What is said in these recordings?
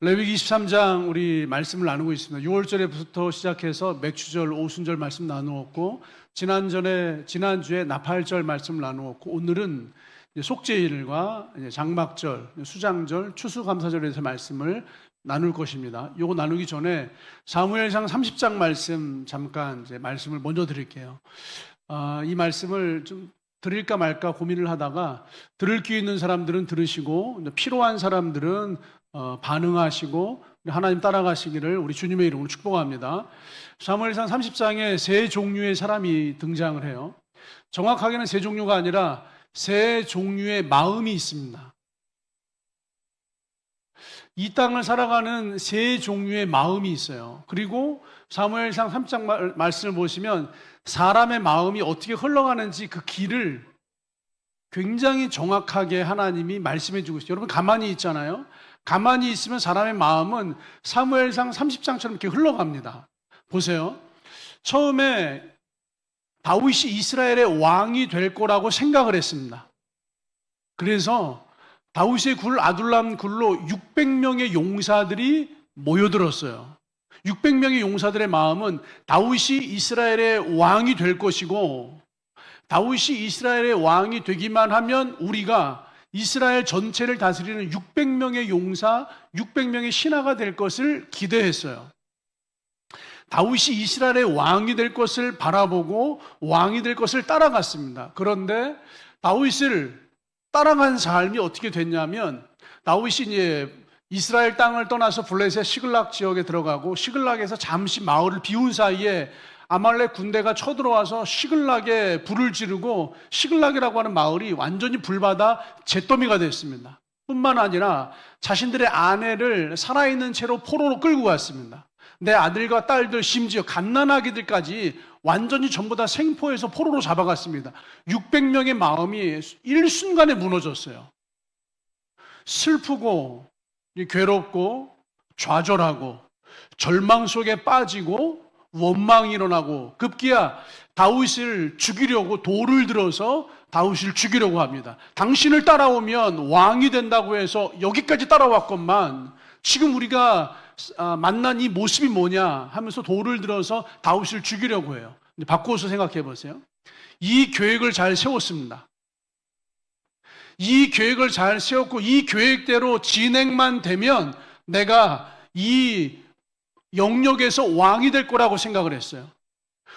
레위기 23장 우리 말씀을 나누고 있습니다. 6월절에부터 시작해서 맥주절, 오순절 말씀 나누었고 지난전에 지난주에 나팔절 말씀 나누었고 오늘은 속죄일과 장막절, 수장절, 추수감사절에 대해서 말씀을 나눌 것입니다. 요거 나누기 전에 사무엘상 30장 말씀 잠깐 이제 말씀을 먼저 드릴게요. 아, 이 말씀을 좀 드릴까 말까 고민을 하다가 들을 귀 있는 사람들은 들으시고 필요한 사람들은 어, 반응하시고 하나님 따라가시기를 우리 주님의 이름으로 축복합니다. 사무엘상 30장에 세 종류의 사람이 등장을 해요. 정확하게는 세 종류가 아니라 세 종류의 마음이 있습니다. 이 땅을 살아가는 세 종류의 마음이 있어요. 그리고 사무엘상 3장 말- 말씀을 보시면 사람의 마음이 어떻게 흘러가는지 그 길을 굉장히 정확하게 하나님이 말씀해 주고 있어요. 여러분 가만히 있잖아요. 가만히 있으면 사람의 마음은 사무엘상 30장처럼 이렇게 흘러갑니다. 보세요. 처음에 다윗이 이스라엘의 왕이 될 거라고 생각을 했습니다. 그래서 다윗의 굴 아둘람 굴로 600명의 용사들이 모여들었어요. 600명의 용사들의 마음은 다윗이 이스라엘의 왕이 될 것이고 다윗이 이스라엘의 왕이 되기만 하면 우리가 이스라엘 전체를 다스리는 600명의 용사, 600명의 신하가 될 것을 기대했어요. 다윗이 이스라엘의 왕이 될 것을 바라보고 왕이 될 것을 따라갔습니다. 그런데 다윗을 따라간 삶이 어떻게 됐냐면 다윗이 이제 이스라엘 땅을 떠나서 블레셋 시글락 지역에 들어가고 시글락에서 잠시 마을을 비운 사이에 아말렉 군대가 쳐들어와서 시글락에 불을 지르고 시글락이라고 하는 마을이 완전히 불바다 잿더미가 됐습니다. 뿐만 아니라 자신들의 아내를 살아있는 채로 포로로 끌고 갔습니다. 내 아들과 딸들 심지어 갓난아기들까지 완전히 전부 다 생포해서 포로로 잡아갔습니다. 600명의 마음이 일순간에 무너졌어요. 슬프고 괴롭고 좌절하고 절망 속에 빠지고 원망이 일어나고 급기야 다윗을 죽이려고 돌을 들어서 다윗을 죽이려고 합니다. 당신을 따라오면 왕이 된다고 해서 여기까지 따라왔건만 지금 우리가 아, 만난 이 모습이 뭐냐 하면서 돌을 들어서 다윗을 죽이려고 해요. 근데 바꾸어서 생각해 보세요. 이 계획을 잘 세웠습니다. 이 계획을 잘 세웠고 이 계획대로 진행만 되면 내가 이 영역에서 왕이 될 거라고 생각을 했어요.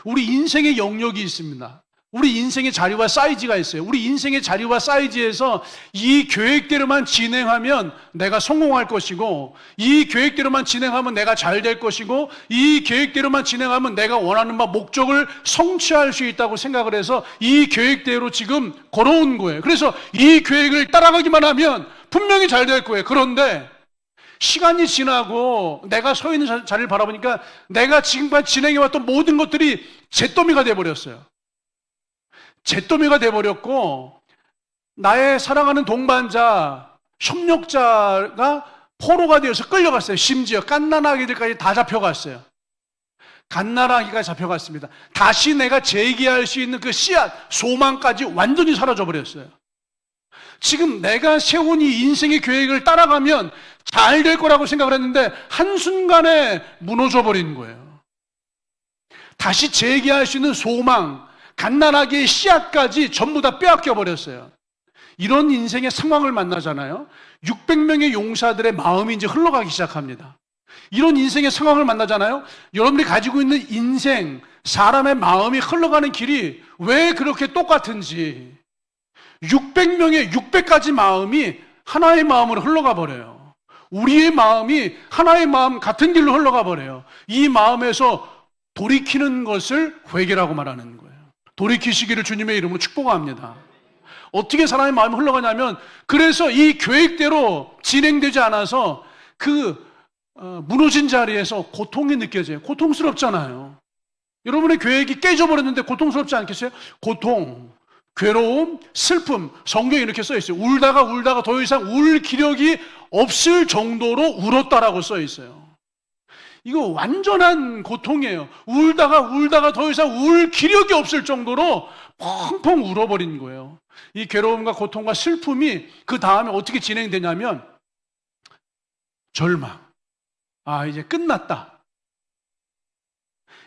우리 인생의 영역이 있습니다. 우리 인생의 자리와 사이즈가 있어요. 우리 인생의 자리와 사이즈에서 이 계획대로만 진행하면 내가 성공할 것이고, 이 계획대로만 진행하면 내가 잘 될 것이고, 이 계획대로만 진행하면 내가 원하는 바 목적을 성취할 수 있다고 생각을 해서 이 계획대로 지금 걸어온 거예요. 그래서 이 계획을 따라가기만 하면 분명히 잘 될 거예요. 그런데 시간이 지나고 내가 서 있는 자- 자리를 바라보니까 내가 지금까지 진행해왔던 모든 것들이 잿더미가 돼버렸어요. 잿더미가 돼버렸고 나의 사랑하는 동반자, 협력자가 포로가 되어서 끌려갔어요. 심지어 깐난아기들까지 다 잡혀갔어요. 갓나라기가 잡혀갔습니다. 다시 내가 재기할 수 있는 그 씨앗, 소망까지 완전히 사라져 버렸어요. 지금 내가 세운 이 인생의 계획을 따라가면 잘 될 거라고 생각을 했는데 한순간에 무너져 버린 거예요. 다시 재기할 수 있는 소망, 갓난아기의 씨앗까지 전부 다 빼앗겨 버렸어요. 이런 인생의 상황을 만나잖아요. 600명의 용사들의 마음이 이제 흘러가기 시작합니다. 이런 인생의 상황을 만나잖아요. 여러분들이 가지고 있는 인생, 사람의 마음이 흘러가는 길이 왜 그렇게 똑같은지 600명의 600가지 마음이 하나의 마음으로 흘러가 버려요. 우리의 마음이 하나의 마음 같은 길로 흘러가 버려요. 이 마음에서 돌이키는 것을 회개라고 말하는 거예요. 돌이키시기를 주님의 이름으로 축복합니다. 어떻게 사람의 마음이 흘러가냐면 그래서 이 계획대로 진행되지 않아서 그 어, 무너진 자리에서 고통이 느껴져요. 고통스럽잖아요. 여러분의 계획이 깨져버렸는데 고통스럽지 않겠어요? 고통, 괴로움, 슬픔. 성경에 이렇게 써 있어요. 울다가 울다가 더 이상 울 기력이 없을 정도로 울었다라고 써 있어요. 이거 완전한 고통이에요. 울다가 울다가 더 이상 울 기력이 없을 정도로 펑펑 울어버린 거예요. 이 괴로움과 고통과 슬픔이 그 다음에 어떻게 진행되냐면 절망, 아, 이제 끝났다.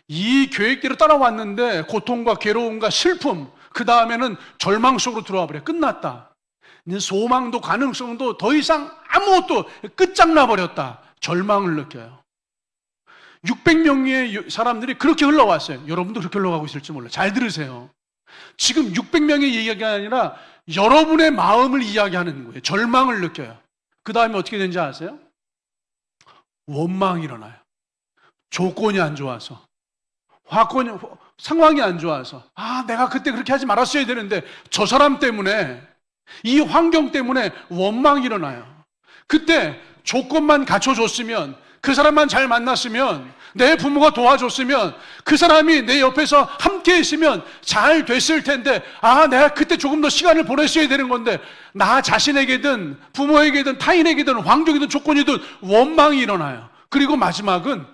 이 계획대로 따라왔는데 고통과 괴로움과 슬픔, 그 다음에는 절망 속으로 들어와 버려. 끝났다. 소망도 가능성도 더 이상 아무것도 끝장나 버렸다. 절망을 느껴요. 600명의 사람들이 그렇게 흘러왔어요. 여러분도 그렇게 흘러가고 있을지 몰라요. 잘 들으세요. 지금 600명의 이야기가 아니라 여러분의 마음을 이야기하는 거예요. 절망을 느껴요. 그 다음에 어떻게 되는지 아세요? 원망이 일어나요. 조건이 안 좋아서. 화건이, 상황이 안 좋아서. 아, 내가 그때 그렇게 하지 말았어야 되는데, 저 사람 때문에, 이 환경 때문에 원망이 일어나요. 그때 조건만 갖춰줬으면, 그 사람만 잘 만났으면, 내 부모가 도와줬으면, 그 사람이 내 옆에서 함께 있으면 잘 됐을 텐데, 아, 내가 그때 조금 더 시간을 보냈어야 되는 건데, 나 자신에게든, 부모에게든, 타인에게든, 환경이든, 조건이든 원망이 일어나요. 그리고 마지막은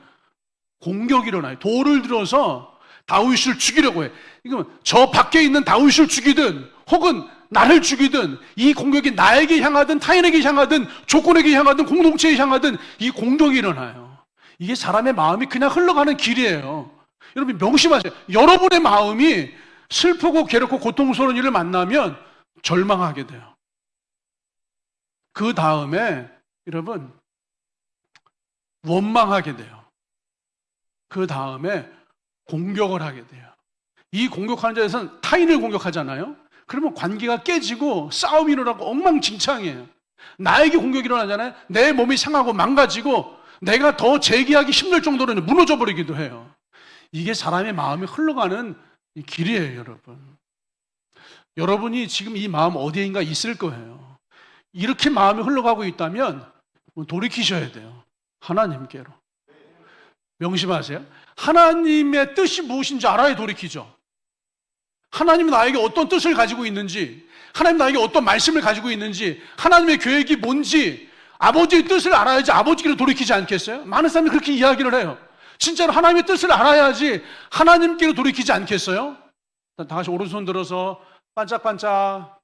공격이 일어나요. 돌을 들어서 다윗을 죽이려고 해. 이거 저 밖에 있는 다윗을 죽이든, 혹은 나를 죽이든 이 공격이 나에게 향하든 타인에게 향하든 조건에게 향하든 공동체에 향하든 이 공격이 일어나요. 이게 사람의 마음이 그냥 흘러가는 길이에요. 여러분 명심하세요. 여러분의 마음이 슬프고 괴롭고 고통스러운 일을 만나면 절망하게 돼요. 그 다음에 여러분 원망하게 돼요. 그 다음에 공격을 하게 돼요. 이 공격하는 자에서는 타인을 공격하잖아요. 그러면 관계가 깨지고 싸움이 일어나고 엉망진창이에요. 나에게 공격이 일어나잖아요. 내 몸이 상하고 망가지고 내가 더 재기하기 힘들 정도로 무너져 버리기도 해요. 이게 사람의 마음이 흘러가는 길이에요, 여러분. 여러분이 지금 이 마음 어디인가 있을 거예요. 이렇게 마음이 흘러가고 있다면 돌이키셔야 돼요. 하나님께로. 명심하세요. 하나님의 뜻이 무엇인지 알아야 돌이키죠. 하나님은 나에게 어떤 뜻을 가지고 있는지, 하나님 나에게 어떤 말씀을 가지고 있는지, 하나님의 계획이 뭔지, 아버지의 뜻을 알아야지 아버지께로 돌이키지 않겠어요? 많은 사람들이 그렇게 이야기를 해요. 진짜로 하나님의 뜻을 알아야지 하나님께로 돌이키지 않겠어요? 다 같이 오른손 들어서 반짝반짝.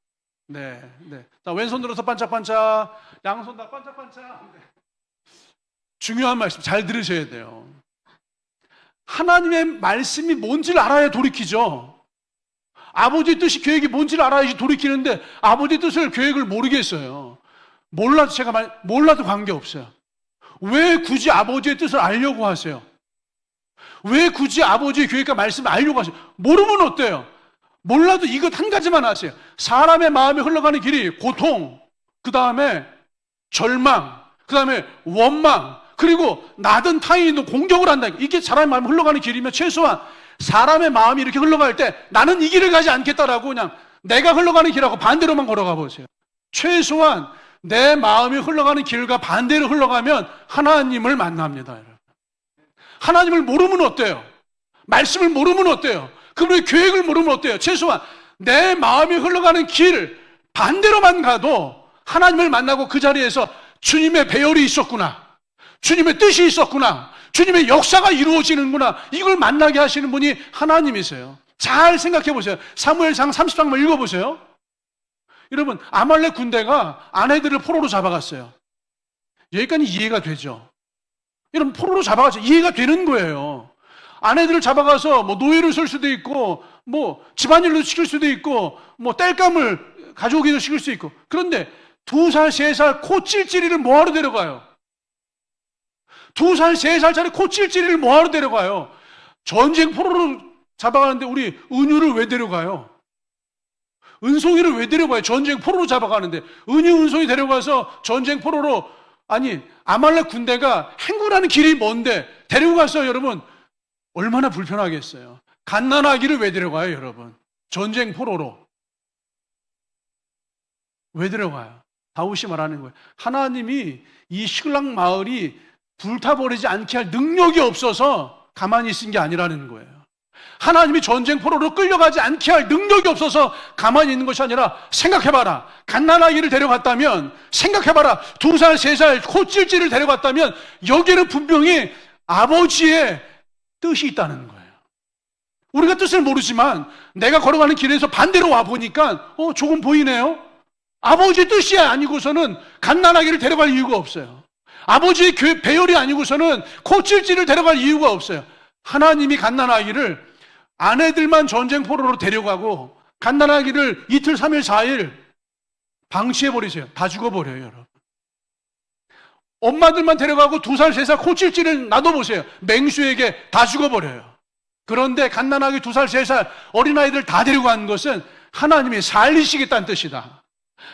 네, 네. 자, 왼손 들어서 반짝반짝. 양손 다 반짝반짝. 네. 중요한 말씀 잘 들으셔야 돼요. 하나님의 말씀이 뭔지를 알아야 돌이키죠. 아버지의 뜻이 계획이 뭔지를 알아야지 돌이키는데 아버지의 뜻을 계획을 모르겠어요. 몰라도 제가 말, 몰라도 관계없어요. 왜 굳이 아버지의 뜻을 알려고 하세요? 왜 굳이 아버지의 계획과 말씀을 알려고 하세요? 모르면 어때요? 몰라도 이것 한 가지만 아세요. 사람의 마음에 흘러가는 길이 고통, 그 다음에 절망, 그 다음에 원망, 그리고 나든 타인도 공격을 한다. 이게 사람의 마음에 흘러가는 길이면 최소한 사람의 마음이 이렇게 흘러갈 때 나는 이 길을 가지 않겠다라고 그냥 내가 흘러가는 길하고 반대로만 걸어가 보세요. 최소한 내 마음이 흘러가는 길과 반대로 흘러가면 하나님을 만납니다. 여러분. 하나님을 모르면 어때요? 말씀을 모르면 어때요? 그분의 계획을 모르면 어때요? 최소한 내 마음이 흘러가는 길 반대로만 가도 하나님을 만나고 그 자리에서 주님의 배열이 있었구나. 주님의 뜻이 있었구나. 주님의 역사가 이루어지는구나. 이걸 만나게 하시는 분이 하나님이세요. 잘 생각해 보세요. 사무엘상 30장만 읽어 보세요. 여러분, 아말렉 군대가 아내들을 포로로 잡아갔어요. 여기까지 이해가 되죠. 여러분, 포로로 잡아가서 이해가 되는 거예요. 아내들을 잡아가서 뭐 노예를 쓸 수도 있고, 뭐 집안일로 시킬 수도 있고, 뭐 땔감을 가져오기도 시킬 수 있고. 그런데 두 살, 세 살 코 찔찔이를 뭐하러 데려가요? 두 살, 세 살짜리 코찔찔이를 뭐하러 데려가요? 전쟁 포로로 잡아가는데 우리 은유를 왜 데려가요? 은송이를 왜 데려가요? 전쟁 포로로 잡아가는데 은유 은송이 데려가서 전쟁 포로로 아니 아말렉 군대가 행군하는 길이 뭔데 데리고 갔어요 여러분 얼마나 불편하겠어요 갓난아기를 왜 데려가요 여러분 전쟁 포로로 왜 데려가요? 다윗이 말하는 거예요 하나님이 이 시글락 마을이 불타버리지 않게 할 능력이 없어서 가만히 있은 게 아니라는 거예요. 하나님이 전쟁 포로로 끌려가지 않게 할 능력이 없어서 가만히 있는 것이 아니라 생각해봐라. 갓난아기를 데려갔다면 생각해봐라. 두 살, 세 살 코찔찔을 데려갔다면 여기는 분명히 아버지의 뜻이 있다는 거예요. 우리가 뜻을 모르지만 내가 걸어가는 길에서 반대로 와 보니까 어 조금 보이네요. 아버지의 뜻이 아니고서는 갓난아기를 데려갈 이유가 없어요. 아버지의 교- 배열이 아니고서는 코찔찔을 데려갈 이유가 없어요. 하나님이 갓난아기를 아내들만 전쟁 포로로 데려가고 갓난아기를 이틀, 삼일, 사일 방치해버리세요. 다 죽어버려요, 여러분. 엄마들만 데려가고 두 살, 세 살 코찔찔을 놔둬보세요. 맹수에게 다 죽어버려요. 그런데 갓난아기 두 살, 세 살 어린아이들 다 데려간 것은 하나님이 살리시겠다는 뜻이다.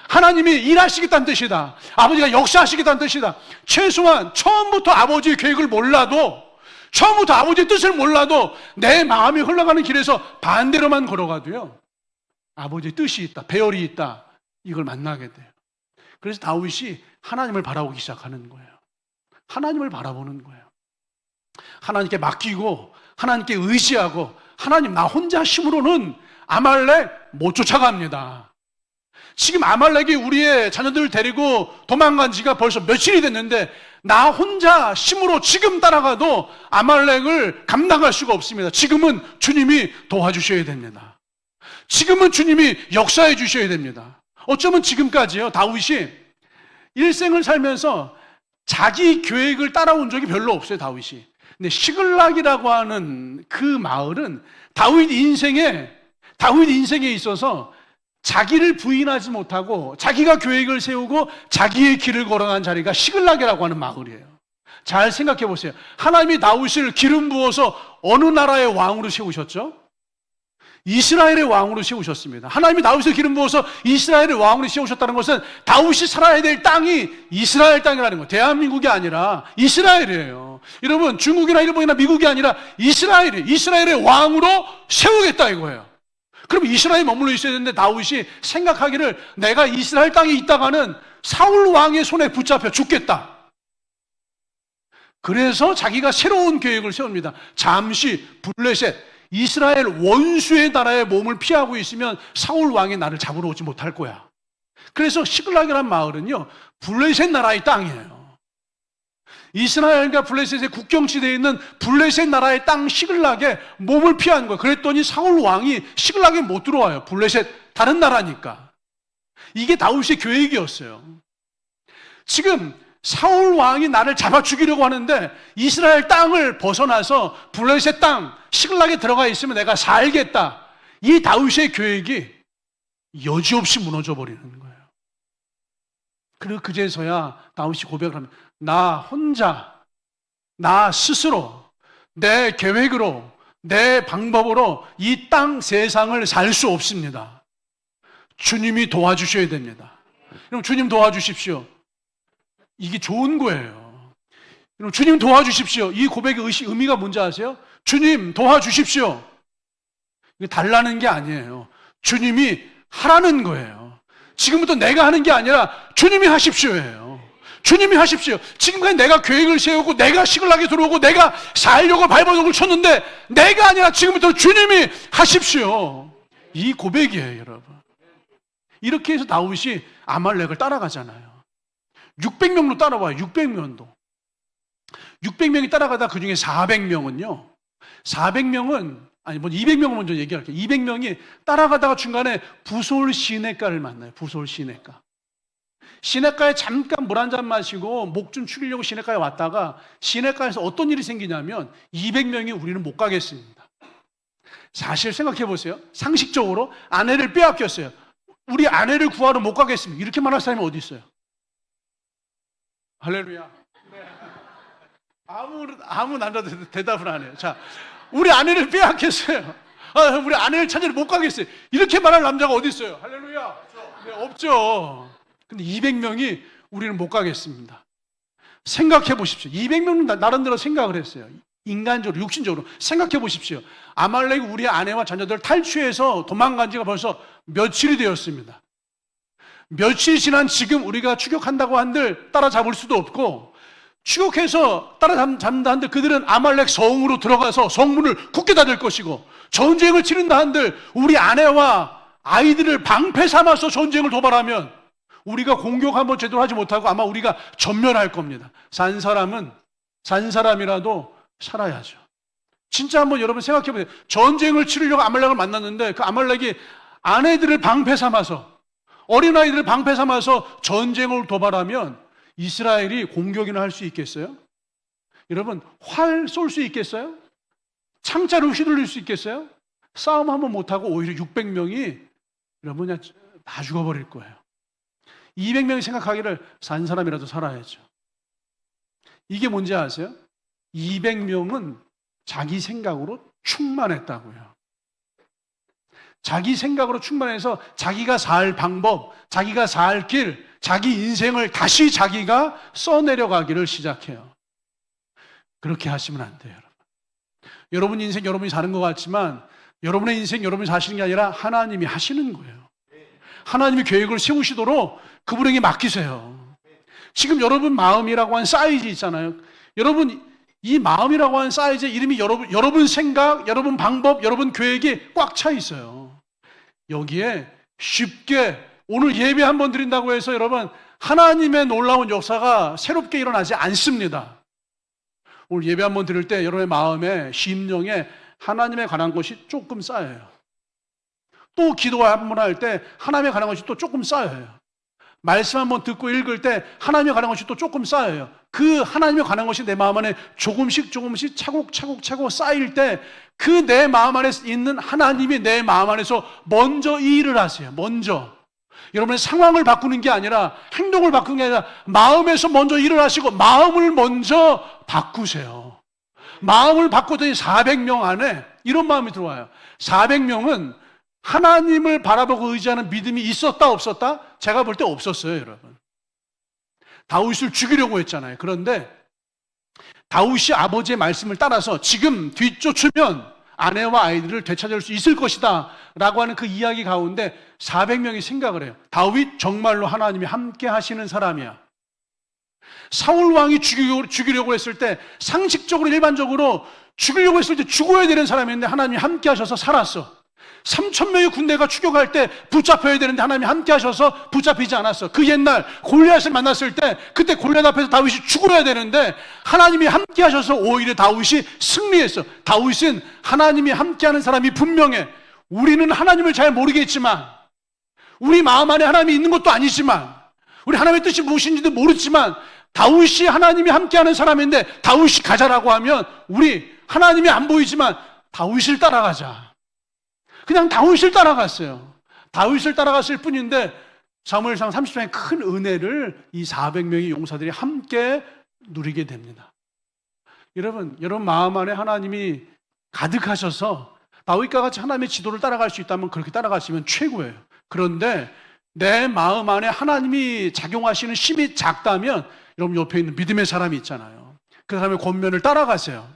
하나님이 일하시겠다는 뜻이다. 아버지가 역사하시겠다는 뜻이다. 최소한 처음부터 아버지의 계획을 몰라도 처음부터 아버지의 뜻을 몰라도 내 마음이 흘러가는 길에서 반대로만 걸어가도요. 아버지의 뜻이 있다. 배열이 있다. 이걸 만나게 돼요. 그래서 다윗이 하나님을 바라보기 시작하는 거예요. 하나님을 바라보는 거예요. 하나님께 맡기고 하나님께 의지하고 하나님 나 혼자 힘으로는 아말렉 못 쫓아갑니다. 지금 아말렉이 우리의 자녀들을 데리고 도망간 지가 벌써 며칠이 됐는데 나 혼자 힘으로 지금 따라가도 아말렉을 감당할 수가 없습니다. 지금은 주님이 도와주셔야 됩니다. 지금은 주님이 역사해 주셔야 됩니다. 어쩌면 지금까지요, 다윗이 일생을 살면서 자기 계획을 따라온 적이 별로 없어요, 다윗이. 근데 시글락이라고 하는 그 마을은 다윗 인생에, 다윗 인생에 있어서 자기를 부인하지 못하고 자기가 계획을 세우고 자기의 길을 걸어간 자리가 시글락이라고 하는 마을이에요. 잘 생각해 보세요. 하나님이 다윗을 기름 부어서 어느 나라의 왕으로 세우셨죠? 이스라엘의 왕으로 세우셨습니다. 하나님이 다윗을 기름 부어서 이스라엘의 왕으로 세우셨다는 것은 다윗이 살아야 될 땅이 이스라엘 땅이라는 거예요. 대한민국이 아니라 이스라엘이에요. 여러분, 중국이나 일본이나 미국이 아니라 이스라엘이 이스라엘의 왕으로 세우겠다 이거예요. 그럼 이스라엘에 머물러 있어야 되는데 다윗이 생각하기를 내가 이스라엘 땅에 있다가는 사울 왕의 손에 붙잡혀 죽겠다. 그래서 자기가 새로운 계획을 세웁니다. 잠시 블레셋 이스라엘 원수의 나라의 몸을 피하고 있으면 사울 왕이 나를 잡으러 오지 못할 거야. 그래서 시글락이란 마을은요 블레셋 나라의 땅이에요. 이스라엘과 블레셋의 국경지대에 있는 블레셋 나라의 땅 시글락에 몸을 피한 거예요. 그랬더니 사울 왕이 시글락에 못 들어와요. 블레셋 다른 나라니까. 이게 다윗의 계획이었어요. 지금 사울 왕이 나를 잡아 죽이려고 하는데 이스라엘 땅을 벗어나서 블레셋 땅 시글락에 들어가 있으면 내가 살겠다. 이 다윗의 계획이 여지없이 무너져 버리는 거예요. 그리고 그제서야 다윗이 고백을 합니다. 나 혼자, 나 스스로, 내 계획으로, 내 방법으로 이 땅 세상을 살 수 없습니다. 주님이 도와주셔야 됩니다. 그럼 주님 도와주십시오. 이게 좋은 거예요. 여러분, 주님 도와주십시오. 이 고백의 의시, 의미가 뭔지 아세요? 주님 도와주십시오. 달라는 게 아니에요. 주님이 하라는 거예요. 지금부터 내가 하는 게 아니라 주님이 하십시오예요. 주님이 하십시오. 지금까지 내가 계획을 세우고 내가 시글하게 들어오고 내가 살려고 발버둥을 쳤는데 내가 아니라 지금부터 주님이 하십시오. 이 고백이에요, 여러분. 이렇게 해서 다윗이 아말렉을 따라가잖아요. 600명로 따라와요. 600명도. 600명이 따라가다 그 중에 400명은요. 400명은 아니 뭐 200명을 먼저 얘기할게요. 200명이 따라가다가 중간에 부솔 시내가를 만나요. 부솔 시내가. 시내가에 잠깐 물 한 잔 마시고 목 좀 축이려고 시내가에 왔다가 시내가에서 어떤 일이 생기냐면 200명이 우리는 못 가겠습니다. 사실 생각해 보세요. 상식적으로 아내를 빼앗겼어요. 우리 아내를 구하러 못 가겠습니다. 이렇게 말할 사람이 어디 있어요? 할렐루야. 아무 아무 남자도 대답을 안 해요. 자, 우리 아내를 빼앗겼어요. 아, 우리 아내를 찾으러 못 가겠어요. 이렇게 말할 남자가 어디 있어요? 할렐루야. 네, 없죠. 근데 200명이 우리는 못 가겠습니다. 생각해 보십시오. 200명은 나름대로 생각을 했어요. 인간적으로, 육신적으로 생각해 보십시오. 아말렉이 우리 아내와 자녀들 탈취해서 도망간 지가 벌써 며칠이 되었습니다. 며칠 지난 지금 우리가 추격한다고 한들 따라잡을 수도 없고 추격해서 따라잡는다 한들 그들은 아말렉 성으로 들어가서 성문을 굳게 닫을 것이고 전쟁을 치른다 한들 우리 아내와 아이들을 방패 삼아서 전쟁을 도발하면 우리가 공격 한번 제대로 하지 못하고 아마 우리가 전멸할 겁니다. 산 사람은 산 사람이라도 살아야죠. 진짜 한번 여러분 생각해 보세요. 전쟁을 치르려고 아말렉을 만났는데 그 아말렉이 아내들을 방패 삼아서 어린아이들을 방패 삼아서 전쟁을 도발하면 이스라엘이 공격이나 할 수 있겠어요? 여러분, 활 쏠 수 있겠어요? 창자를 휘둘릴 수 있겠어요? 싸움 한번 못하고 오히려 600명이 여러분 다 죽어버릴 거예요. 200명이 생각하기를 산 사람이라도 살아야죠. 이게 뭔지 아세요? 200명은 자기 생각으로 충만했다고요. 자기 생각으로 충만해서 자기가 살 방법, 자기가 살 길, 자기 인생을 다시 자기가 써내려가기를 시작해요. 그렇게 하시면 안 돼요, 여러분. 여러분 인생 여러분이 사는 것 같지만 여러분의 인생 여러분이 사시는 게 아니라 하나님이 하시는 거예요. 하나님이 계획을 세우시도록 그분에게 맡기세요. 지금 여러분 마음이라고 한 사이즈 있잖아요. 여러분 이 마음이라고 하는 사이즈 이름이 여러분 여러분 생각, 여러분 방법, 여러분 계획이 꽉 차 있어요. 여기에 쉽게 오늘 예배 한 번 드린다고 해서 여러분 하나님의 놀라운 역사가 새롭게 일어나지 않습니다. 오늘 예배 한 번 드릴 때 여러분의 마음에 심령에 하나님에 관한 것이 조금 쌓여요. 또 기도 한 번 할 때 하나님에 관한 것이 또 조금 쌓여요. 말씀 한번 듣고 읽을 때 하나님에 관한 것이 또 조금 쌓여요. 그 하나님에 관한 것이 내 마음 안에 조금씩 조금씩 차곡차곡 차곡 쌓일 때 그 내 마음 안에 있는 하나님이 내 마음 안에서 먼저 이 일을 하세요. 먼저. 여러분의 상황을 바꾸는 게 아니라 행동을 바꾸는 게 아니라 마음에서 먼저 일을 하시고 마음을 먼저 바꾸세요. 마음을 바꾸더니 400명 안에 이런 마음이 들어와요. 400명은 하나님을 바라보고 의지하는 믿음이 있었다 없었다? 제가 볼 때 없었어요, 여러분. 다윗을 죽이려고 했잖아요. 그런데 다윗이 아버지의 말씀을 따라서 지금 뒤쫓으면 아내와 아이들을 되찾을 수 있을 것이다 라고 하는 그 이야기 가운데 400명이 생각을 해요. 다윗 정말로 하나님이 함께 하시는 사람이야. 사울 왕이 죽이려고, 죽이려고 했을 때 상식적으로 일반적으로 죽이려고 했을 때 죽어야 되는 사람인데 하나님이 함께 하셔서 살았어. 3천 명의 군대가 추격할 때 붙잡혀야 되는데 하나님이 함께 하셔서 붙잡히지 않았어. 그 옛날 골리앗을 만났을 때 그때 골리앗 앞에서 다윗이 죽어야 되는데 하나님이 함께 하셔서 오히려 다윗이 승리했어. 다윗은 하나님이 함께 하는 사람이 분명해. 우리는 하나님을 잘 모르겠지만 우리 마음 안에 하나님이 있는 것도 아니지만 우리 하나님의 뜻이 무엇인지도 모르지만 다윗이 하나님이 함께 하는 사람인데 다윗이 가자라고 하면 우리 하나님이 안 보이지만 다윗을 따라가자. 그냥 다윗을 따라갔어요. 다윗을 따라갔을 뿐인데 사무엘상 30장의 큰 은혜를 이 400명의 용사들이 함께 누리게 됩니다. 여러분, 여러분 마음 안에 하나님이 가득하셔서 다윗과 같이 하나님의 지도를 따라갈 수 있다면 그렇게 따라가시면 최고예요. 그런데 내 마음 안에 하나님이 작용하시는 힘이 작다면 여러분 옆에 있는 믿음의 사람이 있잖아요. 그 사람의 권면을 따라가세요.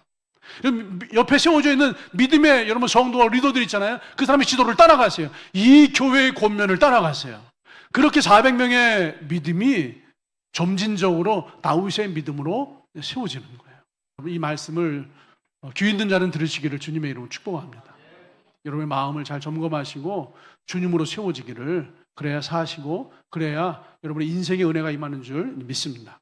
옆에 세워져 있는 믿음의 여러분 성도와 리더들 있잖아요. 그 사람의 지도를 따라가세요. 이 교회의 권면을 따라가세요. 그렇게 400명의 믿음이 점진적으로 다윗의 믿음으로 세워지는 거예요. 이 말씀을 귀 있는 자는 들으시기를 주님의 이름으로 축복합니다. 여러분의 마음을 잘 점검하시고 주님으로 세워지기를 그래야 사시고 그래야 여러분의 인생의 은혜가 임하는 줄 믿습니다.